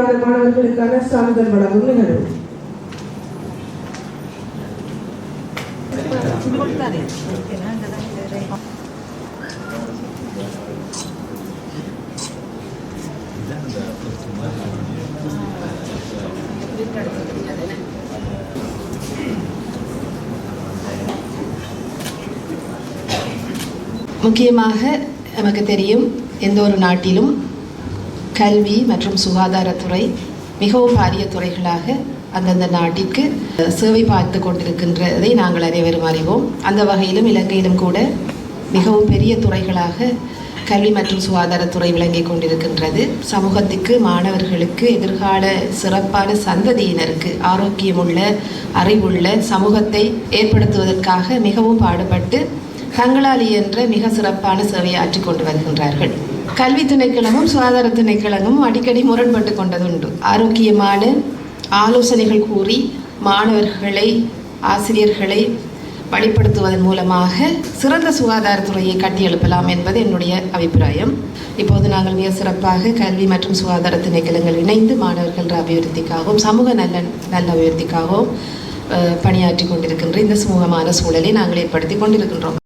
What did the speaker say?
தெரிவான மாணவர்களுக்கான சான்றிதழ் வழங்கும் நிகழ்வு. முக்கியமாக நமக்கு தெரியும் எந்த ஒரு நாட்டிலும் கல்வி மற்றும் சுகாதாரத்துறை மிகவும் பாரிய துறைகளாக அந்தந்த நாட்டிற்கு சேவை பார்த்து கொண்டிருக்கின்றதை நாங்கள் அனைவரும் அறிவோம். அந்த வகையிலும் இலங்கையிலும் கூட மிகவும் பெரிய துறைகளாக கல்வி மற்றும் சுகாதாரத்துறை விளங்கிக் கொண்டிருக்கின்றது. சமூகத்துக்கு மாணவர்களுக்கு எதிர்கால சிறப்பான சந்ததியினருக்கு ஆரோக்கியமுள்ள அறிவுள்ள சமூகத்தை ஏற்படுத்துவதற்காக மிகவும் பாடுபட்டு தங்களால் இயன்ற மிக சிறப்பான சேவையாற்றி கொண்டு வருகின்றார்கள். கல்வி திணைக்களமும் சுகாதார திணைக்களமும் அடிக்கடி முரண்பட்டு கொண்டதுண்டு. ஆரோக்கியமான ஆலோசனைகள் கூறி மாணவர்களை ஆசிரியர்களை வழிப்படுத்துவதன் மூலமாக சிறந்த சுகாதாரத்துறையை கட்டியெழுப்பலாம் என்பது என்னுடைய அபிப்பிராயம். இப்போது நாங்கள் மிக சிறப்பாக கல்வி மற்றும் சுகாதார திணைக்களங்கள் இணைந்து மாணவர்கள் அபிவிருத்திக்காகவும் சமூக நல்ல நல்ல அபிவிருத்திக்காகவும் பணியாற்றி கொண்டிருக்கின்ற இந்த சுமூகமான சூழலை நாங்கள் ஏற்படுத்தி கொண்டிருக்கின்றோம்.